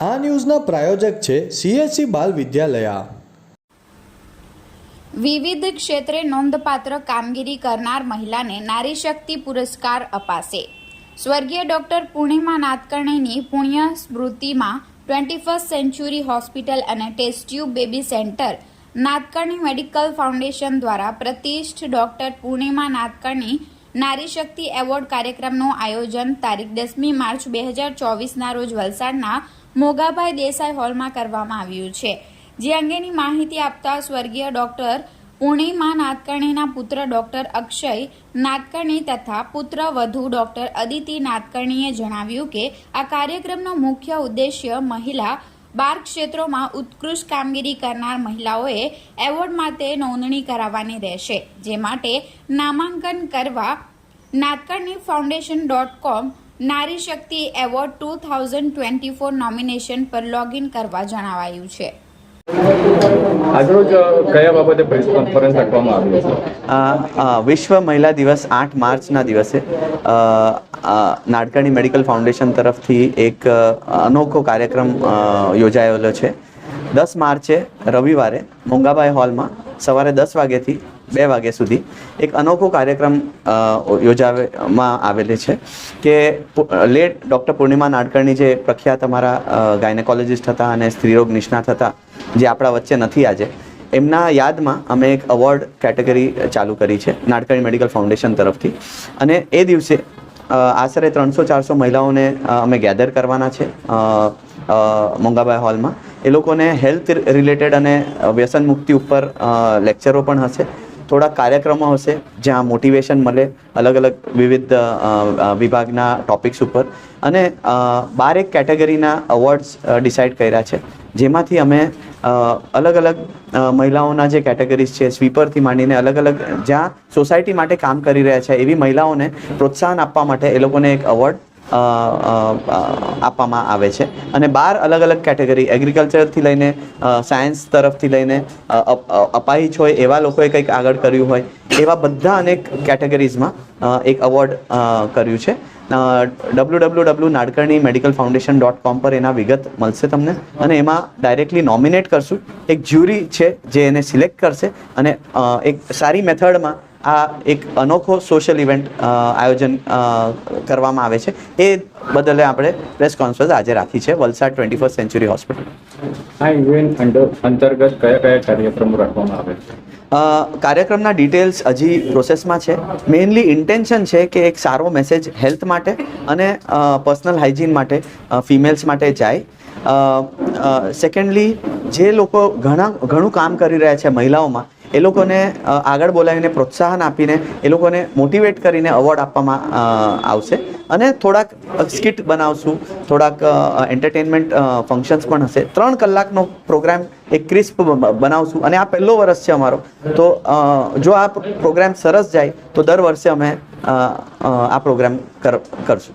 આ ન્યૂઝના પ્રાયોજક છે સીએસસી બાલ વિદ્યાલયા વિવિધ ક્ષેત્રે નોંધપાત્ર કામગીરી કરનાર મહિલાને નારી શક્તિ પુરસ્કાર અપાશે. સ્વર્ગીય ડોક્ટર પૂર્ણિમા નાથકર્ણીની પુણ્ય સ્મૃતિમાં ટ્વેન્ટી ફર્સ્ટ સેન્ચુરી હોસ્પિટલ અને test tube baby centre Nadkarni medical foundation દ્વારા પ્રતિષ્ઠ ડોક્ટર પૂર્ણિમા નાથકર્ણી નારી શક્તિ એવોર્ડ કાર્યક્રમનું આયોજન તારીખ દસમી માર્ચ બે હજાર ચોવીસના રોજ વલસાડના મોગાભાઈ દેસાઈ હોલમાં કરવામાં આવ્યું છે. જે અંગેની માહિતી આપતા સ્વર્ગીય ડોક્ટર પૂર્ણિમા નાથકર્ણીના પુત્ર ડોક્ટર અક્ષય નાથકર્ણી તથા પુત્ર વધુ ડોક્ટર અદિતિ નાથકર્ણીએ જણાવ્યું કે આ કાર્યક્રમનો મુખ્ય ઉદ્દેશ્ય મહિલા બાર ક્ષેત્રોમાં ઉત્કૃષ્ટ કામગીરી કરનાર મહિલાઓએ એવોર્ડ માટે નોંધણી કરાવવાની રહેશે, જે માટે નામાંકન કરવા નાથકર્ણી foundation dot com Nari Shakti award two thousand twenty four nomination પર લોગિન કરવા જણાવાયું છે. આજરોજ કયા બાબતે પ્રેસ કોન્ફરન્સ રાખવામાં આવી છે વિશ્વ મહિલા દિવસ આઠ માર્ચના દિવસે નાડકર્ણી મેડિકલ ફાઉન્ડેશન તરફથી એક અનોખો કાર્યક્રમ યોજાયેલો છે. દસ માર્ચે, રવિવારે મોંઘાબાઈ હોલમાં સવારે દસ વાગ્યાથી બે વાગ્યા સુધી એક અનોખો કાર્યક્રમ યોજાવામાં આવેલી છે કે લેટ ડૉક્ટર પૂર્ણિમા નાડકર્ણી જે પ્રખ્યાત અમારા ગાયનેકોલોજિસ્ટ હતા અને સ્ત્રીરોગ નિષ્ણાત હતા જે આપણા વચ્ચે નથી આજે એમના યાદમાં અમે એક અવોર્ડ કેટેગરી ચાલુ કરી છે નાડકર્ણી મેડિકલ ફાઉન્ડેશન તરફથી. અને એ દિવસે આશરે ત્રણસો ચારસો મહિલાઓને અમે ગેધર કરવાના છે અ, હોલમાં એ લોકોને હેલ્થ રિલેટેડ અને વ્યસન મુક્તિ ઉપર લેક્ચરો પણ હશે. થોડા કાર્યક્રમો હશે જ્યાં મોટિવેશન મળે અલગ અલગ વિવિધ વિભાગના ટોપિક્સ ઉપર. અને બારેક કેટેગરીના અવોર્ડ્સ ડિસાઇડ કર્યા છે. જેમાંથી અમે અલગ અલગ મહિલાઓના જે કેટેગરીઝ છે, સ્વીપરથી માંડીને અલગ અલગ જ્યાં સોસાયટી માટે કામ કરી રહ્યા છે, એવી મહિલાઓને પ્રોત્સાહન આપવા માટે એ લોકોને એક અવોર્ડ આપવામાં આવે છે. અને બાર અલગ અલગ કેટેગરી, એગ્રીકલ્ચરથી લઈને સાયન્સ તરફથી લઈને અપાહિજ હોય, એવા લોકોએ કંઈક આગળ કર્યું હોય, એવા બધા અનેક કેટેગરીઝમાં એક અવોર્ડ કર્યું છે. W W W Nadkarni medical foundation dot com પર એના વિગત મળશે તમને. અને એમાં ડાયરેક્ટલી નોમિનેટ કરશું. એક જ્યુરી છે જે એને સિલેક્ટ કરશે. અને એક સારી મેથડમાં આ એક અનોખો સોશિયલ ઇવેન્ટ આયોજન કરવામાં આવે છે. એ બદલે આપણે પ્રેસ કોન્ફરન્સ આજે રાખી છે Valsad twenty first century hospital આ ઇવેન્ટ અંતર્ગત કયા કયા કાર્યક્રમો રાખવામાં આવે છે? કાર્યક્રમના ડિટેલ્સ હજી પ્રોસેસમાં છે. મેઇનલી ઇન્ટેન્શન છે કે એક સારો મેસેજ હેલ્થ માટે અને પર્સનલ હાઇજીન માટે ફિમેલ્સ માટે જાય. સેકન્ડલી જે લોકો ઘણા ઘણું કામ કરી રહ્યા છે મહિલાઓમાં એ લોકોને આગળ બોલાવીને પ્રોત્સાહન આપીને એ લોકોને મોટિવેટ કરીને અવોર્ડ આપવામાં આવશે. અને થોડાક સ્કિટ બનાવશું, થોડાક એન્ટરટેનમેન્ટ ફંક્શન્સ પણ હશે. ત્રણ કલાકનો પ્રોગ્રામ એક ક્રિસ્પ બનાવશું. અને આ પહેલો વર્ષ છે અમારો. તો જો આ પ્રોગ્રામ સરસ જાય, તો દર વર્ષે અમે આ પ્રોગ્રામ કરશું.